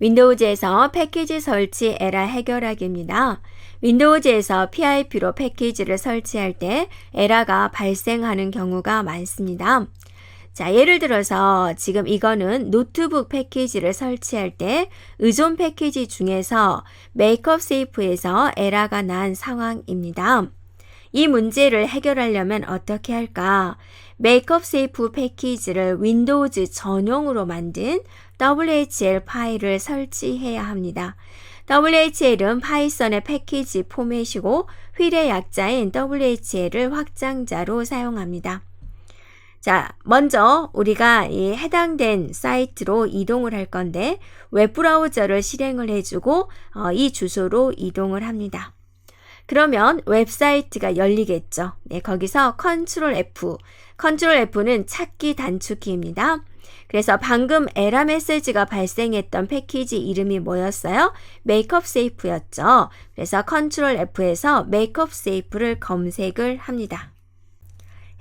윈도우즈에서 패키지 설치 에라 해결하기입니다. 윈도우즈에서 PIP로 패키지를 설치할 때 에라가 발생하는 경우가 많습니다. 자, 예를 들어서 지금 이거는 노트북 패키지를 설치할 때 의존 패키지 중에서 메이크업 세이프에서 에라가 난 상황입니다. 이 문제를 해결하려면 어떻게 할까? 메이크업 세이프 패키지를 윈도우즈 전용으로 만든 WHL 파일을 설치해야 합니다. WHL은 파이썬의 패키지 포맷이고 휠의 약자인 WHL을 확장자로 사용합니다. 자, 먼저 우리가 이 해당된 사이트로 이동을 할 건데 웹 브라우저를 실행을 해주고 어, 이 주소로 이동을 합니다. 그러면 웹사이트가 열리겠죠. 네, 거기서 컨트롤 F. 컨트롤 F는 찾기 단축키입니다. 그래서 방금 에라 메시지가 발생했던 패키지 이름이 뭐였어요? 메이크업 세이프였죠. 그래서 컨트롤 F에서 메이크업 세이프를 검색을 합니다.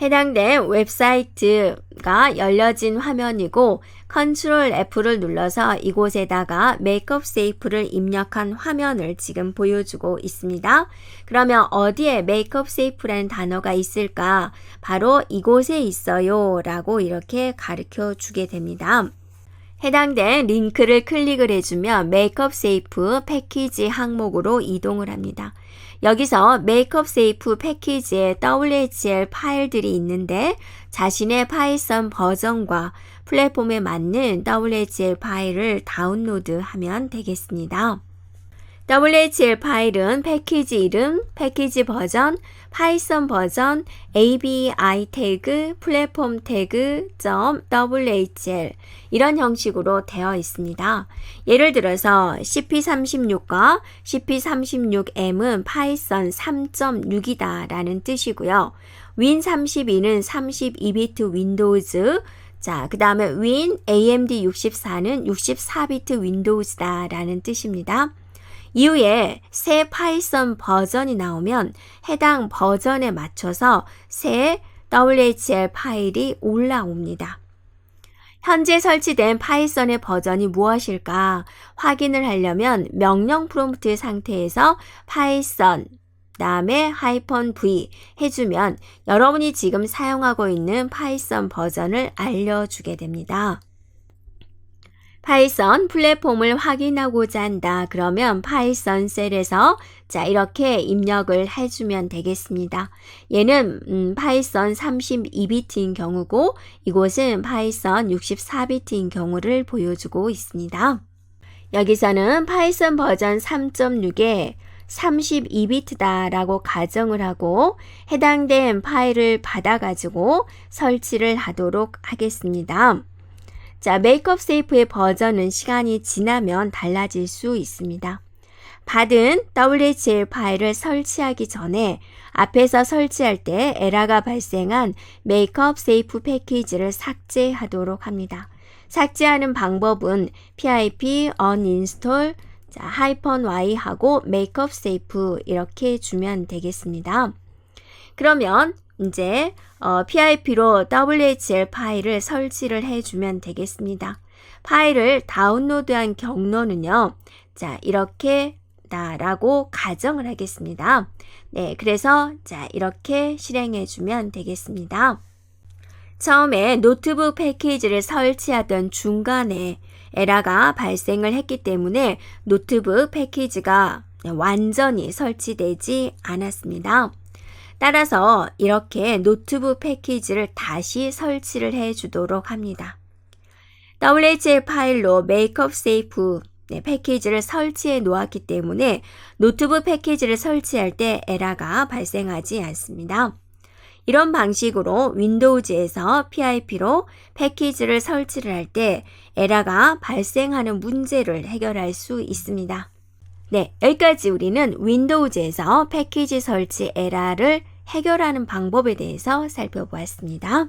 해당된 웹사이트가 열려진 화면이고 컨트롤 F를 눌러서 이곳에다가 메이크업 세이프를 입력한 화면을 지금 보여주고 있습니다. 그러면 어디에 메이크업 세이프라는 단어가 있을까? 바로 이곳에 있어요 라고 이렇게 가르쳐 주게 됩니다. 해당된 링크를 클릭을 해주면 메이크업 세이프 패키지 항목으로 이동을 합니다. 여기서 메이크업 세이프 패키지에 WHL 파일들이 있는데 자신의 파이썬 버전과 플랫폼에 맞는 WHL 파일을 다운로드하면 되겠습니다. WHL 파일은 패키지 이름, 패키지 버전, 파이썬 버전, ABI 태그, 플랫폼 태그, .whl 이런 형식으로 되어 있습니다. 예를 들어서 CP36과 CP36M은 파이썬 3.6이다 라는 뜻이고요. 윈32는 32비트 윈도우즈, 자, 그 다음에 윈 AMD 64는 64비트 윈도우즈다 라는 뜻입니다. 이후에 새 파이썬 버전이 나오면 해당 버전에 맞춰서 새 WHL 파일이 올라옵니다. 현재 설치된 파이썬의 버전이 무엇일까 확인을 하려면 명령 프롬프트 상태에서 파이썬 다음에 하이펀 v 해주면 여러분이 지금 사용하고 있는 파이썬 버전을 알려주게 됩니다. 파이썬 플랫폼을 확인하고자 한다. 그러면 파이썬 셀에서 자 이렇게 입력을 해주면 되겠습니다. 얘는 음, 파이썬 32비트인 경우고 이곳은 파이썬 64비트인 경우를 보여주고 있습니다. 여기서는 파이썬 버전 3.6에 32비트다라고 가정을 하고 해당된 파일을 받아가지고 설치를 하도록 하겠습니다. 자, 메이크업 세이프의 버전은 시간이 지나면 달라질 수 있습니다. 받은 WHL 파일을 설치하기 전에 앞에서 설치할 때 에러가 발생한 메이크업 세이프 패키지를 삭제하도록 합니다. 삭제하는 방법은 pip uninstall 자, 하이펀 y 하고 메이크업 세이프 이렇게 주면 되겠습니다. 그러면 이제 어, PIP로 WHL 파일을 설치를 해주면 되겠습니다. 파일을 다운로드한 경로는요. 자, 이렇게 다라고 가정을 하겠습니다. 네, 그래서 자, 이렇게 실행해 주면 되겠습니다. 처음에 노트북 패키지를 설치하던 중간에 에러가 발생을 했기 때문에 노트북 패키지가 완전히 설치되지 않았습니다. 따라서 이렇게 노트북 패키지를 다시 설치를 해 주도록 합니다. WHL 파일로 메이크업 세이프 네, 패키지를 설치해 놓았기 때문에 노트북 패키지를 설치할 때 에러가 발생하지 않습니다. 이런 방식으로 윈도우즈에서 PIP로 패키지를 설치를 할 때 에러가 발생하는 문제를 해결할 수 있습니다. 네, 여기까지 우리는 윈도우즈에서 패키지 설치 에러를 해결하는 방법에 대해서 살펴보았습니다.